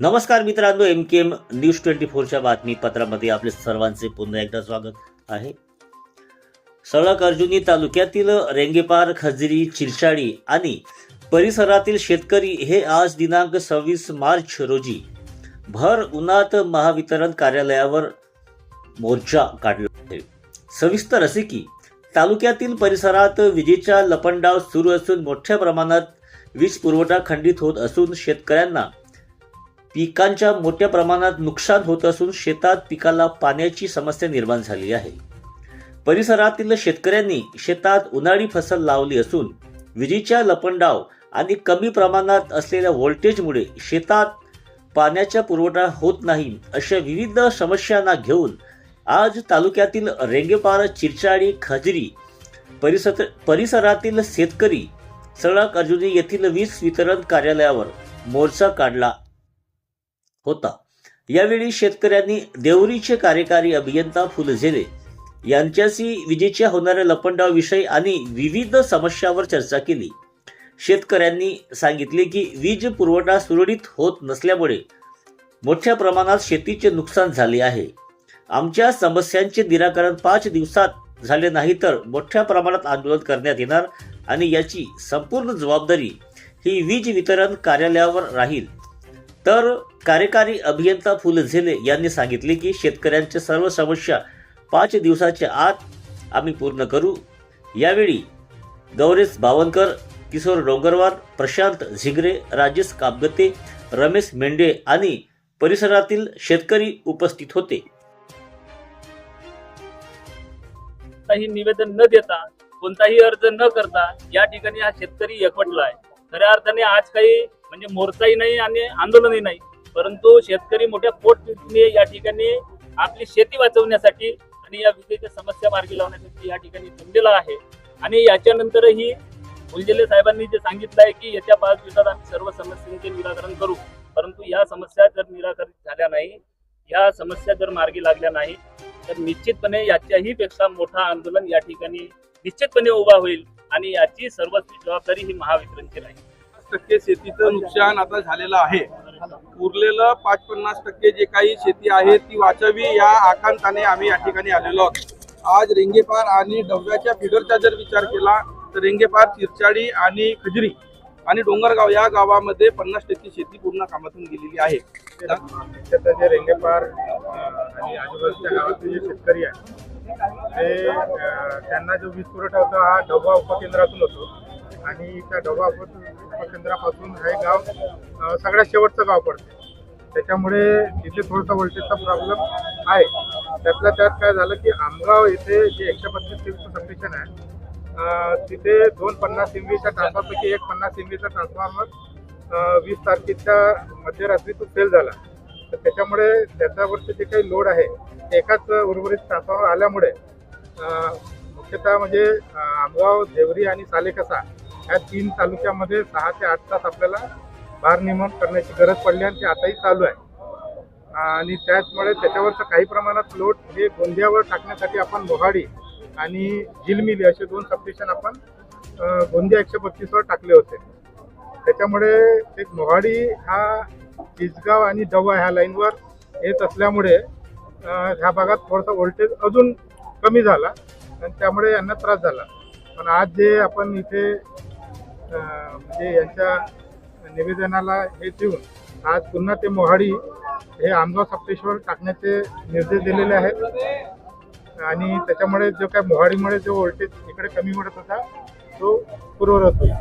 नमस्कार मित्रांनो M K M news twenty फोरच्या बातमीपत्रामध्ये आपले सर्वांचे पुन्हा एकदा स्वागत आहे. सळक अर्जुनी तालुक्यातील रेंगेपार खजरी चिरचाळी आणि परिसरातील शेतकरी हे आज दिनांक सव्वीस मार्च रोजी भर उन्हात महावितरण कार्यालयावर मोर्चा काढला आहे. सविस्तर असे की तालुक्यातील परिसरात विजेचा लपंडाव सुरू असून मोठ्या प्रमाणात वीज पुरवठा खंडित होत असून शेतकऱ्यांना पिकांच्या मोठ्या प्रमाणात नुकसान होत असून शेतात पिकाला पाण्याची समस्या निर्माण झाली आहे. परिसरातील शेतकऱ्यांनी शेतात उन्हाळी फसल लावली असून विजेच्या लपंडाव आणि कमी प्रमाणात असलेल्या व्होल्टेजमुळे शेतात पाण्याचा पुरवठा होत नाही अशा विविध समस्यांना घेऊन आज तालुक्यातील रेंगेपार चिरचाळी खजरी परिसर परिसरातील शेतकरी सडक अर्जुनी येथील वीज वितरण कार्यालयावर मोर्चा काढला होता. यावेळी शेतकऱ्यांनी देवरीचे कार्यकारी अभियंता फुलझेले यांच्याशी विजेच्या होणाऱ्या लपंडावाविषयी आणि विविध समस्यावर चर्चा केली. शेतकऱ्यांनी सांगितले की वीज पुरवठा सुरळीत होत नसल्यामुळे मोठ्या प्रमाणात शेतीचे नुकसान झाले आहे. आमच्या समस्यांचे निराकरण पाच दिवसात झाले नाही तर मोठ्या प्रमाणात आंदोलन करण्यात येणार आणि याची संपूर्ण जबाबदारी ही वीज वितरण कार्यालयावर राहील. तर कार्यकारी अभियंता फुलझेले यांनी सांगितले की शेतकऱ्यांच्या सर्व समस्या पाच दिवसाच्या आत आम्ही पूर्ण करू. यावेळी गौरेश बावनकर किशोर डोंगरवार प्रशांत झिगरे राजेश काबगते रमेश मेंढे आणि परिसरातील शेतकरी उपस्थित होते. कोणताही निवेदन न देता कोणताही अर्ज न करता या ठिकाणी हा शेतकरी एकवटला आहे. खऱ्या अर्थाने आज काही म्हणजे मोर्चाही नाही आणि आंदोलनही नाही. परंतु शेतकरी मोठ्या पोटने या ठिकाणी आपली शेती वाचवण्यासाठी आणि या विजेच्या समस्या मार्गी लावण्यासाठी या ठिकाणी जमलेला आहे. आणि याच्यानंतरही फुलझेले साहेबांनी जे सांगितलं आहे की येत्या पाच दिवसात आम्ही सर्व समस्यांचे निराकरण करू. परंतु या समस्या जर निराकरित झाल्या नाही या समस्या जर मार्गी लागल्या नाही तर निश्चितपणे याच्याही पेक्षा मोठा आंदोलन या ठिकाणी निश्चितपणे उभा होईल आणि याची सर्वस्वी जबाबदारी ही महावितरणची राहील. टक्के शेतीचं नुकसान आता झालेलं आहे. उरलेलं पाच पन्नास टक्के जे काही शेती आहे ती वाचावी या आकांताने आम्ही या ठिकाणी आलेलो आहोत. आज रेंगेपार आणि डब्याच्या फिगरचा जर विचार केला तर रेंगेपार चिरचाडी आणि खजरी आणि डोंगरगाव या गावामध्ये पन्नास टक्के शेती पूर्ण कामातून गेलेली आहे. जे रेंगेपार आणि आजूबाजूच्या गावातले जे शेतकरी आहेत ते त्यांना जो वीज पुरवठा होता हा डबा उपकेंद्रातून होतो. आणि त्या डबा उप हे गाव सगळ्यात शेवटचं गाव पडते. त्याच्यामुळे तिथे थोडासा व्होल्टेजचा प्रॉब्लेम आहे. त्यातल्या त्यात काय झालं की आमगाव येथे जे एकशे पस्तीस केवीचं सबमिशन आहे तिथे दोन पन्नास एम बीच्या एक पन्नास एम बीचा ट्रान्सफॉर्मर वीस तारखेच्या मध्यरात्री तो फेल झाला. तर त्याच्यामुळे त्याच्यावरचे जे काही लोड आहे एकाच उर्वरित ट्रान्सफॉर्मर आल्यामुळे मुख्यतः म्हणजे आमगाव देवरी आणि सालेकसा या तीन तालुक्यामध्ये सहा ते आठ तास आपल्याला भारनियमन करण्याची गरज पडली आणि ते आताही चालू आहे. आणि त्याचमुळे त्याच्यावरचं काही प्रमाणात लोड हे गोंदियावर टाकण्यासाठी आपण मोहाडी आणि जिलमिली असे दोन सबस्टेशन आपण गोंदिया एकशे बत्तीसवर टाकले होते. त्याच्यामुळे एक मोहाडी हा चिचगाव आणि दवा ह्या लाईनवर येत असल्यामुळे ह्या भागात थोडंसं व्होल्टेज अजून कमी झाला आणि त्यामुळे यांना त्रास झाला. पण आज जे आपण इथे म्हणजे यांच्या निवेदनाला हे देऊन आज पुन्हा ते मोहाडी हे आमगाव सप्तेश्वर टाकण्याचे निर्देश दिलेले आहेत. आणि त्याच्यामुळे जो काय मोहाडीमुळे जो व्होल्टेज इकडे कमी होत होता तो पूर्ववत होईल